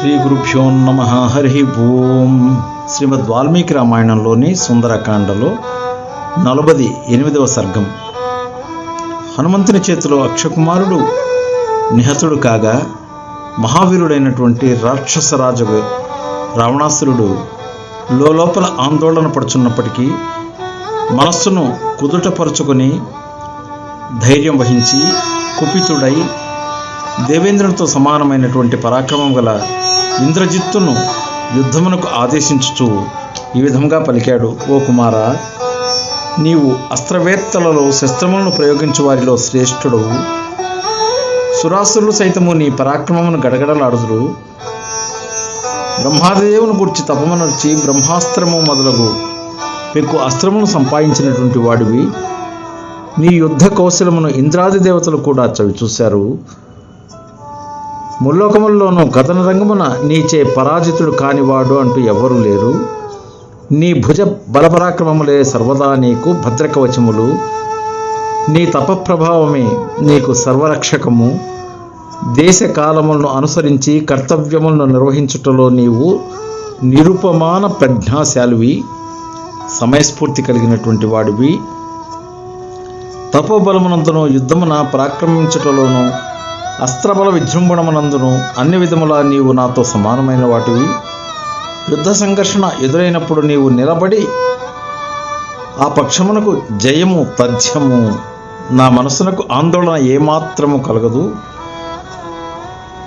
శ్రీ గురుభ్యో నమ. హరి ఓం. శ్రీమద్ వాల్మీకి రామాయణంలోని సుందరకాండలో నలభది ఎనిమిదవ సర్గం. హనుమంతుని చేతిలో అక్షకుమారుడు నిహతుడు కాగా మహావీరుడైనటువంటి రాక్షసరాజు రావణాసురుడు లోపల ఆందోళన పడుచున్నప్పటికీ మనస్సును కుదుటపరుచుకొని ధైర్యం వహించి కుపితుడై దేవేంద్రునితో సమానమైనటువంటి పరాక్రమం గల ఇంద్రజిత్తును యుద్ధమునకు ఆదేశించుచు ఈ విధంగా పలికాడు ఓ కుమార నీవు అస్త్రవేత్తలలో శస్త్రములను ప్రయోగించు వారిలో శ్రేష్ఠుడు సురాసులు సైతము నీ పరాక్రమమును గడగడలాడుదురు. బ్రహ్మాదేవుని గురించి తపమనర్చి బ్రహ్మాస్త్రము మొదలగు. మీకు అస్త్రమును సంపాదించినటువంటి వాడివి. నీ యుద్ధ కౌశలమును ఇంద్రాది దేవతలు కూడా చవి చూశారు. ముల్లోకముల్లోనూ కథన రంగమున నీచే పరాజితుడు కానివాడు అంటూ ఎవరూ లేరు. నీ భుజ బలపరాక్రమములే సర్వదా నీకు భద్రకవచములు. నీ తపప్రభావమే నీకు సర్వరక్షకము. దేశ కాలములను అనుసరించి కర్తవ్యములను నిర్వహించుటలో నీవు నిరుపమాన ప్రజ్ఞాశాలివి సమయస్ఫూర్తి కలిగినటువంటి వాడివి. తపోబలమునంతనో యుద్ధమున పరాక్రమించుటలోను అస్త్రబల విజృంభణమునందును అన్ని విధముల నీవు నాతో సమానమైన వాటివి. యుద్ధ సంఘర్షణ ఎదురైనప్పుడు నీవు నిలబడి ఆ పక్షమునకు జయము తథ్యము నా మనసునకు ఆందోళన ఏమాత్రము కలగదు.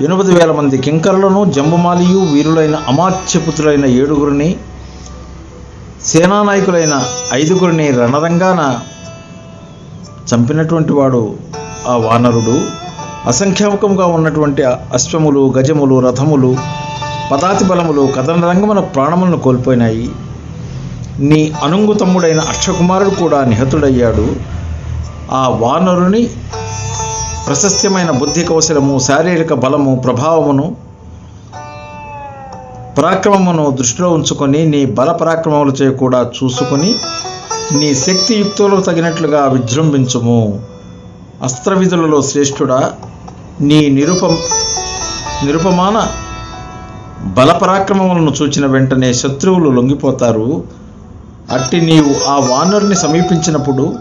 ఎనిమిది వేల మంది కింకరులను జంబుమాలియు వీరులైన అమాత్యపుత్రులైన ఏడుగురిని సేనానాయకులైన ఐదుగురిని రణరంగాన చంపినటువంటి వాడు ఆ వానరుడు. అసంఖ్యాకముగా ఉన్నటువంటి అశ్వములు గజములు రథములు పదాతి బలములు కథన రంగమున ప్రాణములను కోల్పోయినాయి. నీ అనుంగు తమ్ముడైన అక్షకుమారుడు కూడా నిహతుడయ్యాడు. ఆ వానరుని ప్రశస్త్యమైన బుద్ధి కౌశలము శారీరక బలము ప్రభావమును పరాక్రమమును దృష్టిలో ఉంచుకొని నీ బల పరాక్రమములచే కూడా చూసుకొని నీ శక్తియుక్తులకు తగినట్లుగా విజృంభించుము. అస్త్రవిధులలో శ్రేష్ఠుడా నీ నిరుప నిరుపమాన బలపరాక్రమములను చూచిన వెంటనే శత్రువులు లొంగిపోతారు. అట్టి నీవు ఆ వానరుని సమీపించినప్పుడు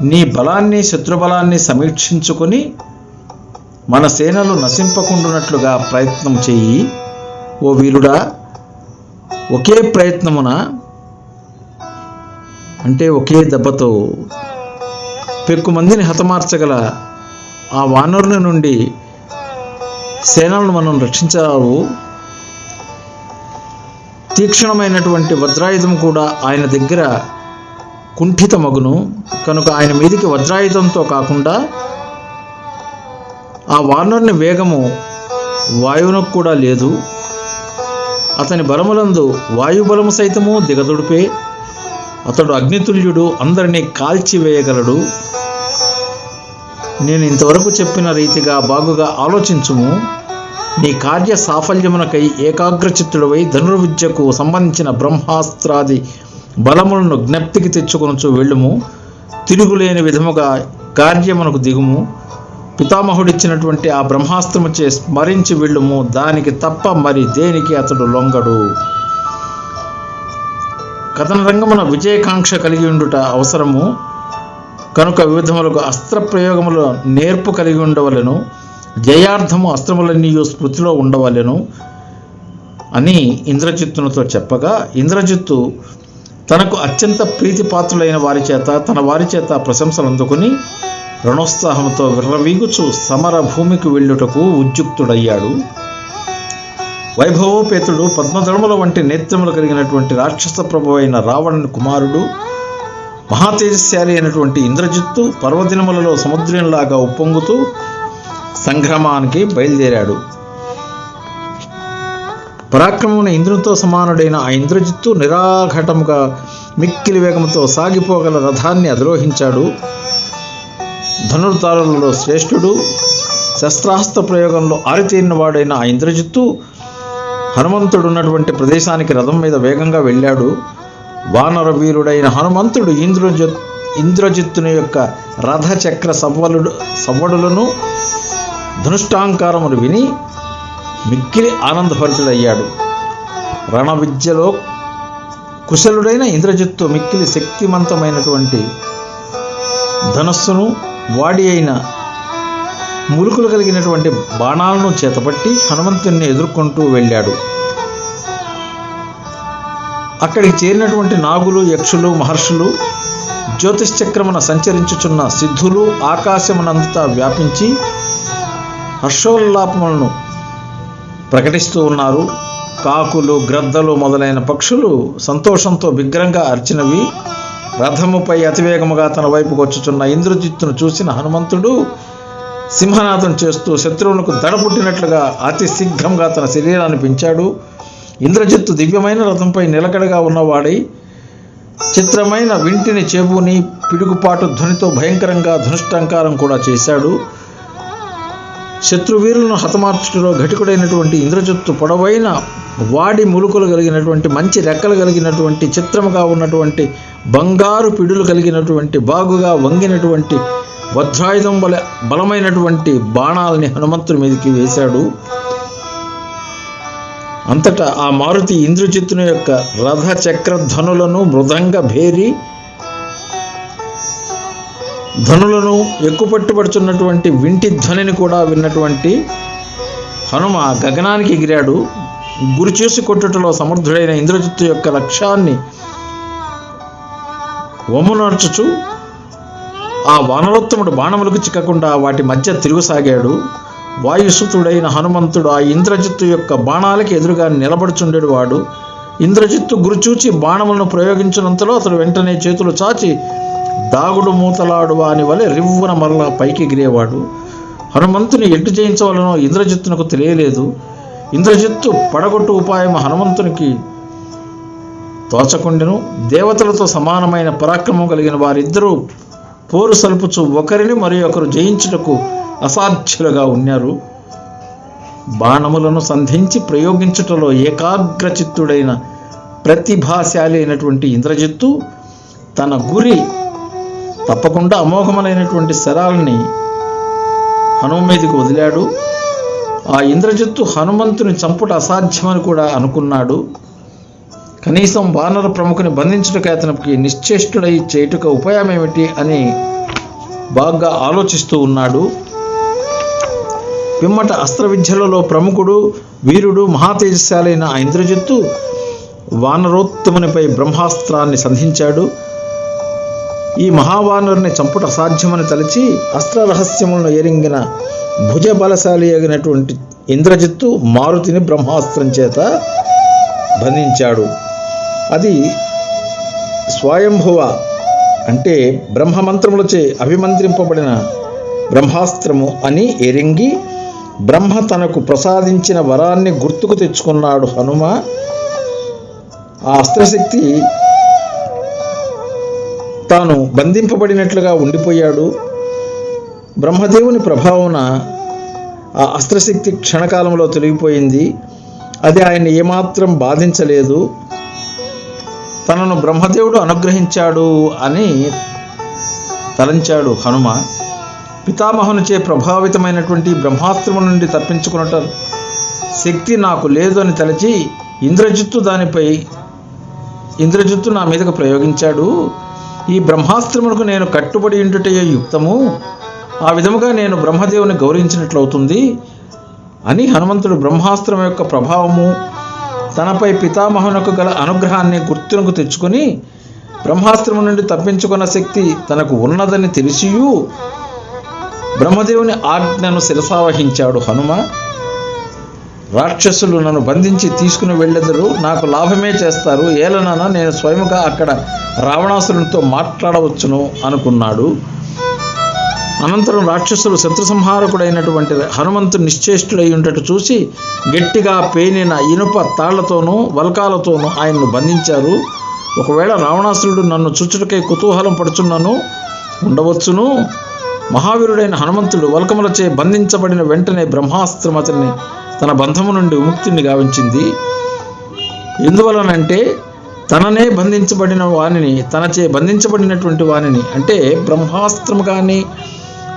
నీ బలాన్ని శత్రుబలాన్ని సమీక్షించుకొని మన సేనలు నశింపకుండునట్లుగా ప్రయత్నం చెయ్యి ఓ వీరుడా ఒకే ప్రయత్నమున అంటే ఒకే దెబ్బతో పెక్కు మందిని హతమార్చగల ఆ వానరుల నుండి సేనలను మనం రక్షించరావు తీక్షణమైనటువంటి వజ్రాయుధం కూడా ఆయన దగ్గర కుంఠితమగును. కనుక ఆయన మీదికి వజ్రాయుధంతో కాకుండా ఆ వానరుని వేగము వాయువునకు కూడా లేదు. అతని బలములందు వాయుబలము సైతము దిగదుడిపే. అతడు అగ్నితుల్యుడు అందరినీ కాల్చివేయగలడు. నేను ఇంతవరకు చెప్పిన రీతిగా బాగుగా ఆలోచించుము. నీ కార్య సాఫల్యమునకై ఏకాగ్రచిత్తుడవై ధనుర్విద్యకు సంబంధించిన బ్రహ్మాస్త్రాది బలములను జ్ఞప్తికి తెచ్చుకొనుచు వెళ్ళుము. తిరుగులేని విధముగా కార్యమునకు దిగుము. పితామహుడిచ్చినటువంటి ఆ బ్రహ్మాస్త్రముచే స్మరించి వెళ్ళుము. దానికి తప్ప మరి దేనికి అతడు లొంగడు? కథన రంగమున విజయకాంక్ష కలిగి ఉండుట అవసరము. కనుక వివిధములకు అస్త్ర ప్రయోగములు నేర్పు కలిగి ఉండవలను జయార్థము అస్త్రములన్నీ స్మృతిలో ఉండవలెను అని ఇంద్రజిత్తునితో చెప్పగా ఇంద్రజిత్తు తనకు అత్యంత ప్రీతిపాత్రులైన వారి చేత తన వారి చేత ప్రశంసలు అందుకుని రణోత్సాహంతో విర్రవీగుచు సమర భూమికి వెళ్ళుటకు ఉద్యుక్తుడయ్యాడు. వైభవోపేతుడు పద్మధర్ముల వంటి నేత్రములు కలిగినటువంటి రాక్షస ప్రభు అయిన రావణుని కుమారుడు మహాతేజశాలి అయినటువంటి ఇంద్రజిత్తు పర్వదినములలో సముద్రంలాగా ఉప్పొంగుతూ సంగ్రామానికి బయలుదేరాడు. పరాక్రమమున ఇంద్రునితో సమానుడైన ఆ ఇంద్రజిత్తు నిరాఘటముగా మిక్కిలి వేగంతో సాగిపోగల రథాన్ని అధిరోహించాడు. ధనుర్ధారులలో శ్రేష్ఠుడు శస్త్రాస్త్ర ప్రయోగంలో ఆరితేరినవాడైన ఆ ఇంద్రజిత్తు హనుమంతుడు ఉన్నటువంటి ప్రదేశానికి రథం మీద వేగంగా వెళ్ళాడు. వానర వీరుడైన హనుమంతుడు ఇంద్రజ ఇంద్రజిత్తుని యొక్క రథచక్ర సవ్వలుడు సవ్వడులను ధనుష్టాంకారములు విని మిక్కిలి ఆనందభరితుడయ్యాడు. రణ విద్యలో కుశలుడైన ఇంద్రజిత్తు మిక్కిలి శక్తివంతమైనటువంటి ధనస్సును వాడి అయిన ములుకులు కలిగినటువంటి బాణాలను చేతపట్టి హనుమంతుణ్ణి ఎదుర్కొంటూ వెళ్ళాడు. అక్కడికి చేరినటువంటి నాగులు యక్షులు మహర్షులు జ్యోతిష్చక్రమున సంచరించుచున్న సిద్ధులు ఆకాశమునంతా వ్యాపించి హర్షోల్లాపములను ప్రకటిస్తూ ఉన్నారు. కాకులు గ్రద్దలు మొదలైన పక్షులు సంతోషంతో బిగ్రంగా అర్చినవి. రథముపై అతివేగముగా తన వైపుకు వచ్చుచున్న ఇంద్రజిత్తును చూసిన హనుమంతుడు సింహనాథం చేస్తూ శత్రువులకు దడ పుట్టినట్లుగా అతి శీఘ్రంగా తన శరీరాన్ని పెంచాడు. ఇంద్రజిత్తు దివ్యమైన రథంపై నిలకడగా ఉన్నవాడై చిత్రమైన వింటిని చేబూని పిడుగుపాటు ధ్వనితో భయంకరంగా ధనుష్టంకారం కూడా చేశాడు. శత్రువీరులను హతమార్చుటలో ఘటికుడైనటువంటి ఇంద్రజిత్తు పొడవైన వాడి ములుకులు కలిగినటువంటి మంచి రెక్కలు కలిగినటువంటి చిత్రముగా ఉన్నటువంటి బంగారు పిడులు కలిగినటువంటి బాగుగా వంగినటువంటి వజ్రాయుధం వలె బలమైనటువంటి బాణాలని హనుమంతుడి మీదకి వేశాడు. అంతటా ఆ మారుతి ఇంద్రజిత్తుని యొక్క రథ చక్ర ధనులను మృదంగ భేరి ధనులను ఎక్కుపట్టుబడుచున్నటువంటి వింటి ధ్వనిని కూడా విన్నటువంటి హనుమ గగనానికి ఎగిరాడు. గురి చేసి కొట్టుటలో సమర్థుడైన ఇంద్రజిత్తు యొక్క లక్ష్యాన్ని వమ్మునర్చుచు ఆ వానరోత్తముడు బాణములకు చిక్కకుండా వాటి మధ్య తిరుగుసాగాడు. వాయుసుతుడైన హనుమంతుడు ఆ ఇంద్రజిత్తు యొక్క బాణాలకి ఎదురుగా నిలబడుచుండెడు వాడు. ఇంద్రజిత్తు గురిచూచి బాణములను ప్రయోగించినంతలో అతడు వెంటనే చేతులు చాచి దాగుడు మూతలాడు వాని వలె రివ్వున మరల పైకి ఎగిరేవాడు. హనుమంతుని ఎట్టు జయించవలనో ఇంద్రజిత్తునకు తెలియలేదు. ఇంద్రజిత్తు పడగొట్టు ఉపాయం హనుమంతునికి తోచకుండెను. దేవతలతో సమానమైన పరాక్రమం కలిగిన వారిద్దరూ పోరు సల్పుచు ఒకరిని మరి ఒకరు జయించుటకు అసాధ్యులుగా ఉన్నారు. బాణములను సంధించి ప్రయోగించుటలో ఏకాగ్రచిత్తుడైన ప్రతిభాశాలి అయినటువంటి ఇంద్రజిత్తు తన గురి తప్పకుండా అమోఘములైనటువంటి శరాలని హనుమ మీదకి వదిలాడు. ఆ ఇంద్రజిత్తు హనుమంతుని చంపుట అసాధ్యమని కూడా అనుకున్నాడు. కనీసం వానర ప్రముఖుని బంధించుటకు అతనికి నిశ్చేష్టుడై చేయుటకు ఉపాయం ఏమిటి అని బాగా ఆలోచిస్తూ ఉన్నాడు. పిమ్మట అస్త్ర విద్యలలో ప్రముఖుడు వీరుడు మహాతేజశాలైన ఆ ఇంద్రజిత్తు వానరోత్తమునిపై బ్రహ్మాస్త్రాన్ని సంధించాడు. ఈ మహావానరుని చంపుట అసాధ్యమని తలచి అస్త్ర రహస్యములను ఎరింగిన భుజబలశాలి అయినటువంటి ఇంద్రజిత్తు మారుతిని బ్రహ్మాస్త్రం చేత బంధించాడు. అది స్వయంభువ అంటే బ్రహ్మమంత్రములచే అభిమంత్రింపబడిన బ్రహ్మాస్త్రము అని ఎరింగి బ్రహ్మ తనకు ప్రసాదించిన వరాన్ని గుర్తుకు తెచ్చుకున్నాడు హనుమ. ఆ అస్త్రశక్తి తాను బంధింపబడినట్లుగా ఉండిపోయాడు. బ్రహ్మదేవుని ప్రభావన ఆ అస్త్రశక్తి క్షణకాలంలో తొలగిపోయింది. అది ఆయన ఏమాత్రం బాధించలేదు. తనను బ్రహ్మదేవుడు అనుగ్రహించాడు అని తలంచాడు హనుమ. పితామహునిచే ప్రభావితమైనటువంటి బ్రహ్మాస్త్రము నుండి తప్పించుకున్నట. శక్తి నాకు లేదు అని తలచి ఇంద్రజిత్తు దానిపై ఇంద్రజిత్తు నా మీదకు ప్రయోగించాడు. ఈ బ్రహ్మాస్త్రమునకు నేను కట్టుబడి ఉండుటయే యుక్తము. ఆ విధముగా నేను బ్రహ్మదేవుని గౌరవించినట్లవుతుంది. అని హనుమంతుడు బ్రహ్మాస్త్రం యొక్క ప్రభావము తనపై పితామహునకు గల అనుగ్రహాన్ని గుర్తునకు తెచ్చుకొని బ్రహ్మాస్త్రము నుండి తప్పించుకున్న శక్తి తనకు ఉన్నదని తెలిసియు. బ్రహ్మదేవుని ఆజ్ఞను శిరసావహించాడు హనుమ. రాక్షసులు నన్ను బంధించి తీసుకుని వెళ్ళెదరు నాకు లాభమే చేస్తారు. ఏలనన నేను స్వయముగా అక్కడ రావణాసురునితో మాట్లాడవచ్చును అనుకున్నాడు. అనంతరం రాక్షసులు శత్రు సంహారకుడైనటువంటి హనుమంతుడు నిశ్చేష్టుడై ఉండటం చూసి గట్టిగా పేనిన ఇనుప తాళ్ళతోనూ వల్కాలతోనూ ఆయన్ను బంధించారు. ఒకవేళ రావణాసురుడు నన్ను చుచ్చుటకై కుతూహలం పడుచున్నాను ఉండవచ్చును. మహావీరుడైన హనుమంతుడు వల్కములచే బంధించబడిన వెంటనే బ్రహ్మాస్త్రం అతన్ని తన బంధము నుండి విముక్తిని గావించింది. ఎందువలనంటే తననే బంధించబడిన వాణిని తనచే బంధించబడినటువంటి వాణిని అంటే బ్రహ్మాస్త్రం కానీ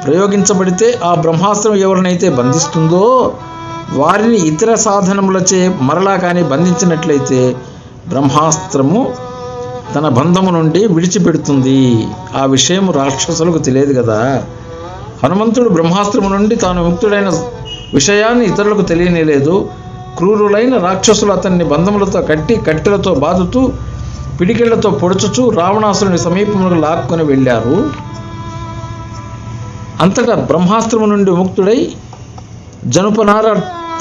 ప్రయోగించబడితే ఆ బ్రహ్మాస్త్రం ఎవరినైతే బంధిస్తుందో వారిని ఇతర సాధనములచే మరలా కానీ బంధించినట్లయితే బ్రహ్మాస్త్రము తన బంధము నుండి విడిచిపెడుతుంది. ఆ విషయం రాక్షసులకు తెలియదు కదా. హనుమంతుడు బ్రహ్మాస్త్రము నుండి తాను ముక్తుడైన విషయాన్ని ఇతరులకు తెలియనేలేదు. క్రూరులైన రాక్షసులు అతన్ని బంధములతో కట్టి కట్టెలతో బాదుతూ పిడికిళ్ళతో పొడుచుచూ రావణాసురుని సమీపములకు లాక్కొని వెళ్ళారు. అంతటా బ్రహ్మాస్త్రము నుండి ముక్తుడై జనుపనార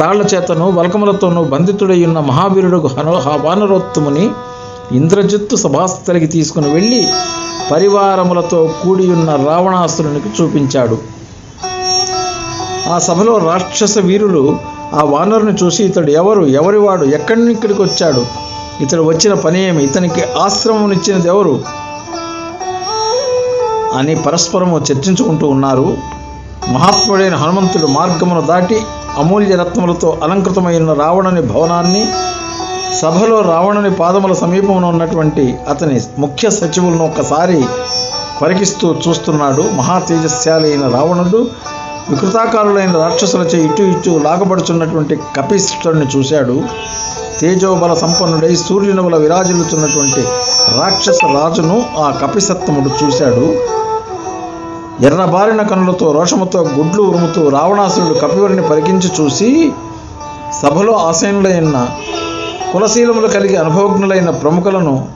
తాళ్ళ చేతను వల్కములతోనూ బంధితుడై ఉన్న మహావీరుడు హను వానరోత్తముని ఇంద్రజిత్తు సభాస్థలికి తీసుకుని వెళ్ళి పరివారములతో కూడి ఉన్న రావణాసురునికి చూపించాడు. ఆ సభలో రాక్షస వీరులు ఆ వానరుని చూసి ఇతడు ఎవరు? ఎవరివాడు ఎక్కడి ఇక్కడికి వచ్చాడు? ఇతడు వచ్చిన పని ఏమి? ఇతనికి ఆశ్రమమునిచ్చినది ఎవరు? అని పరస్పరము చర్చించుకుంటూ ఉన్నారు. మహాత్ముడైన హనుమంతుడు మార్గమును దాటి అమూల్య రత్నములతో అలంకృతమైన రావణుని భవనాన్ని సభలో రావణుని పాదముల సమీపంలో ఉన్నటువంటి అతని ముఖ్య సచివులను ఒక్కసారి పరికిస్తూ చూస్తున్నాడు. మహా తేజస్శాలి అయిన రావణుడు వికృతాకారులైన రాక్షసులచే ఇటు ఇటు లాగబడుచున్నటువంటి కపిష్ఠుడిని చూశాడు. తేజోబల సంపన్నుడై సూర్యుని వల విరాజిల్లుతున్నటువంటి రాక్షస రాజును ఆ కపిసత్తముడు చూశాడు. ఎర్రబారిన కనులతో రోషముతో గుడ్లు ఉరుముతూ రావణాసురుడు కపివరిని పరికించి చూసి సభలో ఆసీనులైన కులశీలములు కలిగి అనుభవజ్ఞులైన ప్రముఖులను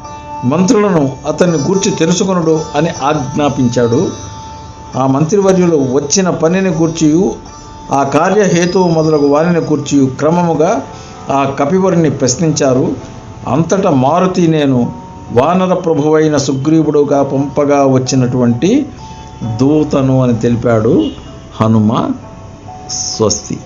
మంత్రులను అతన్ని గూర్చి తెలుసుకొనుడు అని ఆజ్ఞాపించాడు. ఆ మంత్రివర్యులు వచ్చిన పనిని గూర్చియు ఆ కార్యహేతువు మొదలగు వారిని గూర్చియు క్రమముగా ఆ కపివరుని ప్రశ్నించారు. అంతటా మారుతి నేను వానర ప్రభువైన సుగ్రీవుడుగా పంపగా వచ్చినటువంటి దూతను అని తెలిపాడు. హనుమ స్వస్తి.